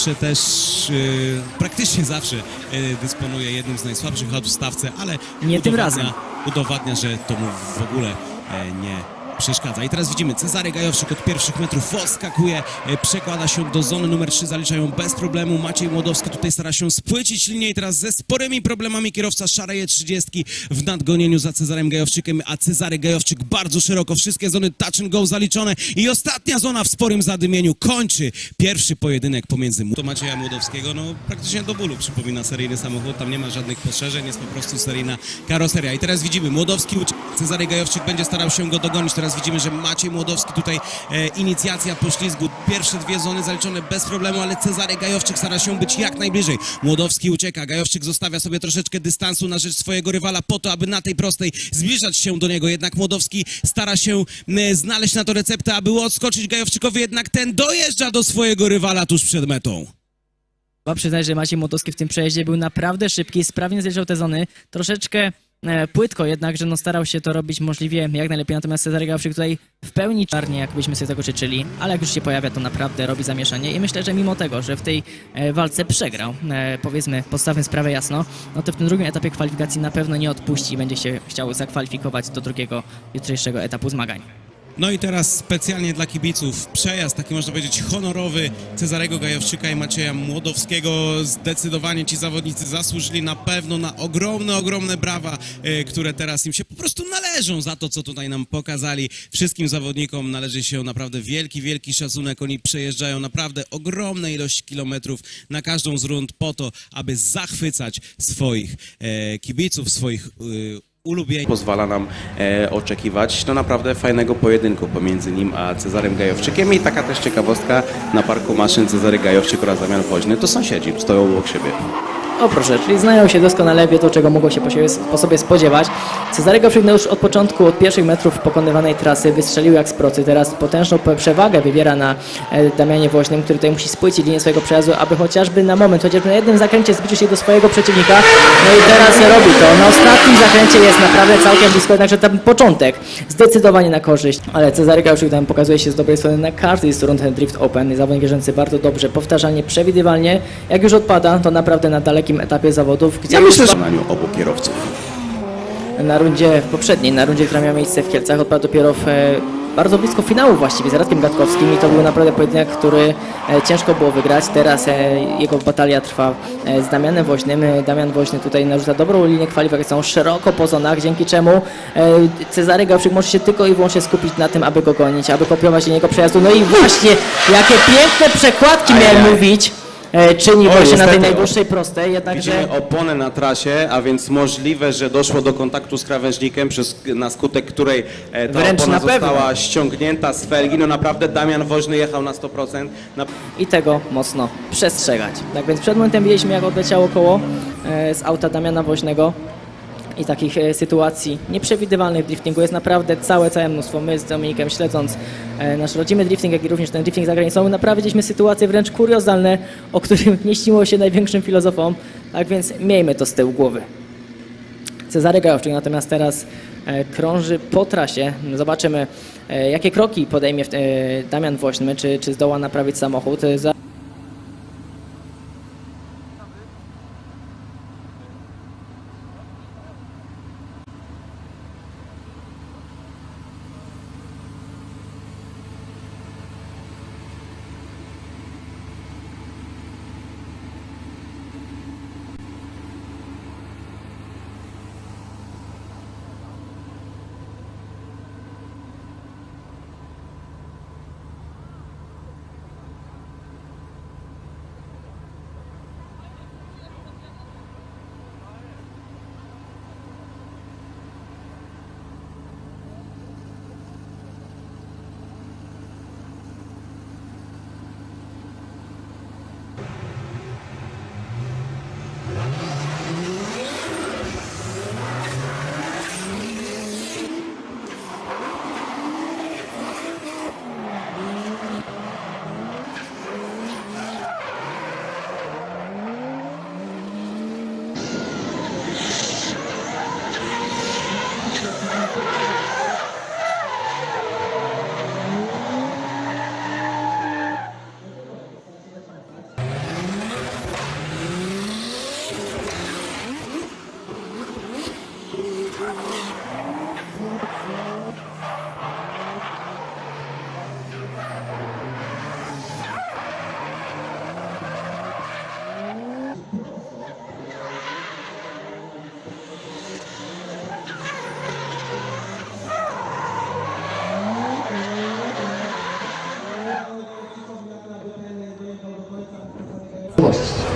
Zawsze też, y, praktycznie zawsze y, dysponuje jednym z najsłabszych aut w stawce, ale Nie tym udowadnia- razem. Udowadnia, że to mu w ogóle e, nie przeszkadza. I teraz widzimy, Cezary Gajowszyk od pierwszych metrów odskakuje, e, przekłada się do zony numer 3, zaliczają bez problemu. Maciej Młodowski tutaj stara się spłycić linię i teraz ze sporymi problemami kierowca szaleje 30 w nadgonieniu za Cezarem Gajowczykiem, a Cezary Gajowczyk bardzo szeroko, wszystkie zony touch and go zaliczone i ostatnia zona w sporym zadymieniu kończy pierwszy pojedynek pomiędzy to Macieja Młodowskiego, no praktycznie do bólu przypomina seryjny samochód, tam nie ma żadnych poszerzeń, jest po prostu seryjna karoseria. I teraz widzimy, Młodowski Cezary Gajowczyk będzie starał się go dogonić, teraz teraz widzimy, że Maciej Młodowski tutaj e, inicjacja poślizgu. Pierwsze dwie zony zaliczone bez problemu, ale Cezary Gajowczyk stara się być jak najbliżej. Młodowski ucieka, Gajowczyk zostawia sobie troszeczkę dystansu na rzecz swojego rywala po to, aby na tej prostej zbliżać się do niego. Jednak Młodowski stara się znaleźć na to receptę, aby odskoczyć Gajowczykowi, jednak ten dojeżdża do swojego rywala tuż przed metą. Trzeba przyznać, że Maciej Młotowski w tym przejeździe był naprawdę szybki, sprawnie zjeżdżał te zony, troszeczkę płytko jednak, że no starał się to robić możliwie jak najlepiej, natomiast Cezary Gałszyk tutaj w pełni czarnie, jakbyśmy sobie tego życzyli, ale jak już się pojawia, to naprawdę robi zamieszanie. I myślę, że mimo tego, że w tej e, walce przegrał, e, powiedzmy, postawmy sprawę jasno, no to w tym drugim etapie kwalifikacji na pewno nie odpuści i będzie się chciał zakwalifikować do drugiego jutrzejszego etapu zmagań. No i teraz specjalnie dla kibiców przejazd, taki można powiedzieć honorowy Cezarego Gajowczyka i Macieja Młodowskiego. Zdecydowanie ci zawodnicy zasłużyli na pewno na ogromne, ogromne brawa, e, które teraz im się po prostu należą za to, co tutaj nam pokazali. Wszystkim zawodnikom należy się naprawdę wielki, wielki szacunek. Oni przejeżdżają naprawdę ogromne ilości kilometrów na każdą z rund po to, aby zachwycać swoich e, kibiców, swoich pozwala nam e, oczekiwać no naprawdę fajnego pojedynku pomiędzy nim a Cezarym Gajowczykiem i taka też ciekawostka na parku maszyn Cezary Gajowczyk oraz Damian Woźny to sąsiedzi, stoją obok siebie. O proszę, czyli znają się doskonale, wie to, czego mogło się po, siebie, po sobie spodziewać. Cezary Gawrzyk już od początku, od pierwszych metrów pokonywanej trasy wystrzelił jak z procy. Teraz potężną przewagę wywiera na e, Damianie Woźnym, który tutaj musi spłycić linię swojego przejazdu, aby chociażby na moment, chociażby na jednym zakręcie zbliżył się do swojego przeciwnika. No i teraz robi to. Na ostatnim zakręcie jest naprawdę całkiem blisko, jednakże tam początek zdecydowanie na korzyść. Ale Gawrzyk tam pokazuje się z dobrej strony na każdej z rund Drift Open. Zawodnik wierzący bardzo dobrze, powtarzalnie, przewidywalnie. Jak już odpada, to naprawdę na dalekim etapie zawodów, gdzie Ja myślę, że obu kierowców. na rundzie poprzedniej, na rundzie, która miała miejsce w Kielcach, odpadł dopiero w, e, bardzo blisko finału właściwie z Radkiem Gatkowskim i to był naprawdę pojedynek, który e, ciężko było wygrać. Teraz e, jego batalia trwa z Damianem Woźnym. Damian Woźny tutaj narzuca dobrą linię kwalifikacyjną szeroko po zonach, dzięki czemu Cezary Gawrzyk może się tylko i wyłącznie skupić na tym, aby go gonić, aby kopiować linię jego przejazdu. No i właśnie, jakie piękne przekładki miałem mówić, e, czyni O, właśnie na tej niestety. najdłuższej prostej, jednakże... Widzimy oponę na trasie, a więc możliwe, że doszło do kontaktu z krawężnikiem, przez, na skutek której e, ta Wręcz opona na pewno. została ściągnięta z felgi. No naprawdę Damian Woźny jechał na 100%. Na... i tego mocno przestrzegać. Tak więc przed momentem widzieliśmy, jak odleciało koło e, z auta Damiana Woźnego i takich e, sytuacji nieprzewidywalnych w driftingu jest naprawdę całe, całe mnóstwo. My z Dominikiem śledząc e, nasz rodzimy drifting, jak i również ten drifting za granicą, naprawdę sytuacje wręcz kuriozalne, o których nie śniło się największym filozofom, tak więc miejmy to z tyłu głowy. Cezary Gajowczyk natomiast teraz e, krąży po trasie. Zobaczymy, jakie kroki podejmie Damian Woźny, czy, czy zdoła naprawić samochód.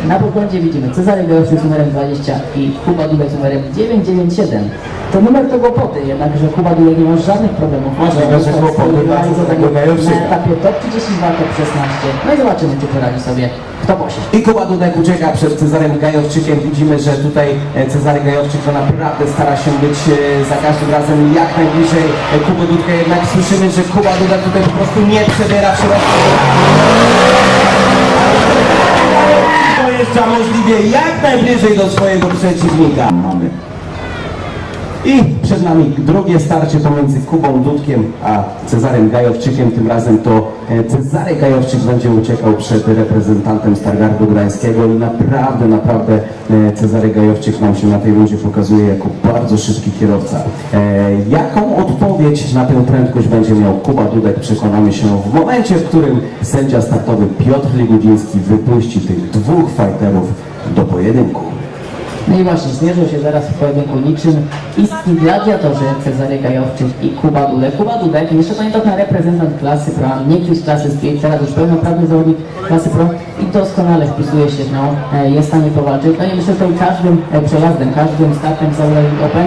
Na podglądzie widzimy Cezary Gajowski z numerem 20 i Kuba Dubek z numerem 997. Ten numer to kłopoty, jednakże Kuba Dulek nie ma żadnych problemów. Możliwe, że kłopoty dla Cezarego Gajowczyka. Na etapie top 32, top 16. No i zobaczymy, czy poradzi sobie kto posie. I Kuba Dudek ucieka przed Cezarem Gajowczykiem. Widzimy, że tutaj e, Cezary Gajowczyk to naprawdę stara się być e, za każdym razem jak najbliżej e, Kuby Dudka. Jednak słyszymy, że Kuba Dudek tutaj po prostu nie przebiera w środku. Dojeżdża możliwie jak najbliżej do swojego przeciwnika. I przed nami drugie starcie pomiędzy Kubą Dudkiem a Cezarem Gajowczykiem. Tym razem to e, Cezary Gajowczyk będzie uciekał przed reprezentantem Stargardu Gdańskiego i naprawdę, naprawdę e, Cezary Gajowczyk nam się na tej rundzie pokazuje jako bardzo szybki kierowca. E, Jaką odpowiedź na tę prędkość będzie miał Kuba Dudek przekonamy się w momencie, w którym sędzia startowy Piotr Ligudziński wypuści tych dwóch fighterów do pojedynku. No i właśnie, zmierzą się zaraz w pojedynku niczym istni gladiatorzy Cezary Gajowczyk i Kuba Dudek. Kuba Dudek, jeszcze pamiętam reprezentant klasy Pro, nie kiedyś klasy Street, teraz już pełnoprawny zawodnik klasy Pro i doskonale wpisuje się w nią, e, jest w stanie powalczyć. No i myślę, że każdym e, przejazdem, każdym startem Aurelii Open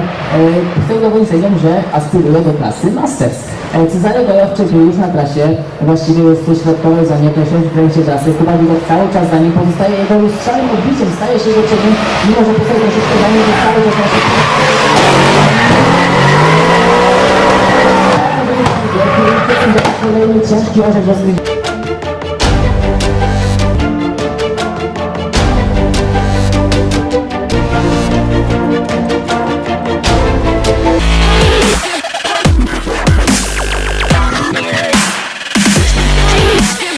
chcę udowodnić sędziom, że aspiruje do klasy Masters. E, Cezary Gajowczyk już na trasie, właściwie jest w środkowej zonie, się w kręcie trasy. Kuba Dudek cały czas za nim pozostaje jego lustrzałym odbiciem, staje się przednim, mimo że tutaj troszeczkę za nim jest cały czas na szybko. Kolejny ciężki orzech.